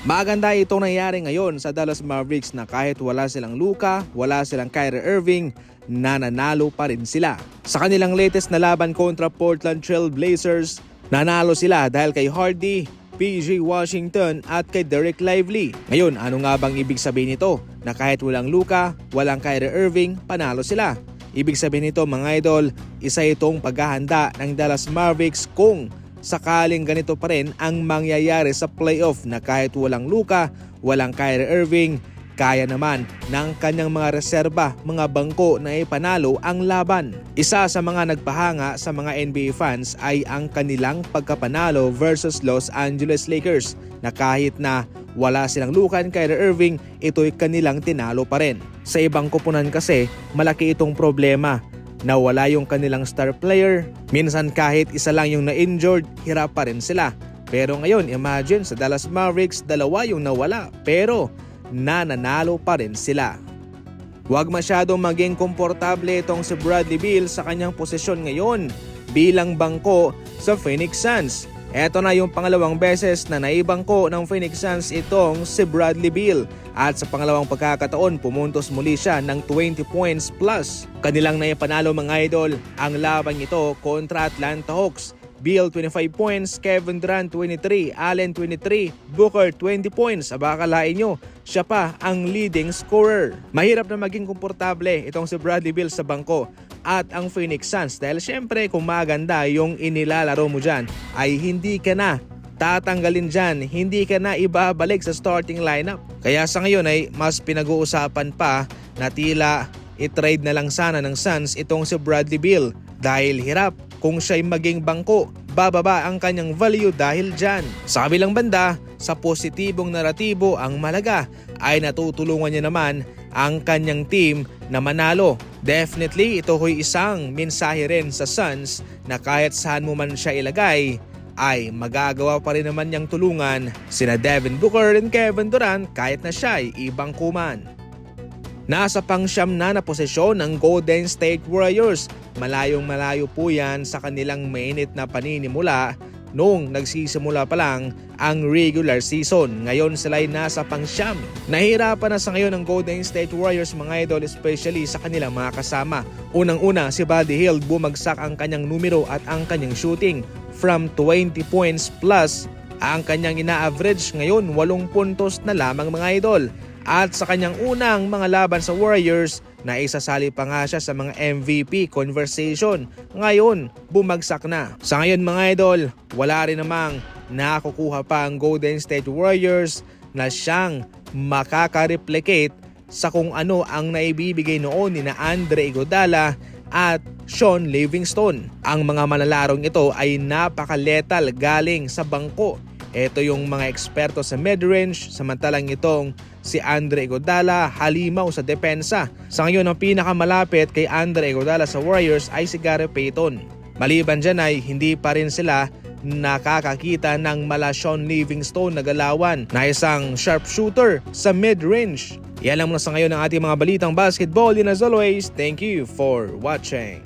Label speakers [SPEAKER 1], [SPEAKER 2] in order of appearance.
[SPEAKER 1] Maganda itong nangyari ngayon sa Dallas Mavericks na kahit wala silang Luka, wala silang Kyrie Irving, nananalo pa rin sila. Sa kanilang latest na laban kontra Portland Trail Blazers, nanalo sila dahil kay Hardy, PJ Washington at kay Derek Lively. Ngayon, ano nga bang ibig sabihin nito? Na kahit walang Luka, walang Kyrie Irving, panalo sila. Ibig sabihin nito mga idol, isa itong paghahanda ng Dallas Mavericks kung sakaling ganito pa rin ang mangyayari sa playoff na kahit walang Luka, walang Kyrie Irving, kaya naman ng kanyang mga reserba, mga bangko na ipanalo ang laban. Isa sa mga nagpahanga sa mga NBA fans ay ang kanilang pagkapanalo versus Los Angeles Lakers na kahit na wala silang Lukan Kyrie Irving, ito'y kanilang tinalo pa rin. Sa ibang kupunan kasi, malaki itong problema na wala yung kanilang star player. Minsan kahit isa lang yung na-injured, hirap pa rin sila. Pero ngayon, imagine sa Dallas Mavericks, dalawa yung nawala. Pero nananalo pa rin sila. Huwag masyadong maging komportable itong si Bradley Beal sa kanyang posisyon ngayon bilang bangko sa Phoenix Suns. Ito na yung pangalawang beses na naibangko ng Phoenix Suns itong si Bradley Beal at sa pangalawang pagkakataon pumuntos muli siya ng 20 points plus. Kanilang naipanalo mga idol ang labang ito kontra Atlanta Hawks. Beal 25 points, Kevin Durant 23, Allen 23, Booker 20 points. Aba akalain nyo, siya pa ang leading scorer. Mahirap na maging komportable itong si Bradley Beal sa bangko at ang Phoenix Suns dahil syempre kung maganda yung inilalaro mo dyan ay hindi ka na tatanggalin dyan, hindi ka na ibabalik sa starting lineup. Kaya sa ngayon ay mas pinag-uusapan pa na tila i-trade na lang sana ng Suns itong si Bradley Beal dahil hirap kung siya'y maging bangko, bababa ang kanyang value dahil dyan. Sa kabilang banda, sa positibong naratibo ang malaga ay natutulungan niya naman ang kanyang team na manalo. Definitely, ito ho'y isang mensahe rin sa Suns na kahit saan mo man siya ilagay, ay magagawa pa rin naman niyang tulungan sina Devin Booker and Kevin Durant kahit na siya'y ibang kuman. Nasa pangsyam na na posisyon ng Golden State Warriors. Malayong malayo po yan sa kanilang mainit na paninimula noong nagsisimula pa lang ang regular season. Ngayon sila ay nasa pangsyam. Nahirapan na sa ngayon ang Golden State Warriors mga idol especially sa kanilang mga kasama. Unang-una si Buddy Hill bumagsak ang kanyang numero at ang kanyang shooting from 20 points plus ang kanyang ina-average ngayon 8 puntos na lamang mga idol. At sa kanyang unang mga laban sa Warriors, na isasali pa nga siya sa mga MVP conversation. Ngayon, bumagsak na. Sa ngayon mga idol, wala rin namang nakukuha pa ang Golden State Warriors na siyang makaka-replicate sa kung ano ang naibibigay noon ni na Andre Iguodala at Sean Livingston. Ang mga manalarong ito ay napakaletal galing sa bangko ito yung mga eksperto sa mid-range, samantalang itong si Andre Iguodala halimaw sa depensa. Sa ngayon, ang pinakamalapit kay Andre Iguodala sa Warriors ay si Gary Payton. Maliban dyan ay hindi pa rin sila nakakakita ng mala Sean Livingstone na galawan na isang sharpshooter sa mid-range. Yan lang muna sa ngayon ang ating mga balitang basketball and as always, thank you for watching.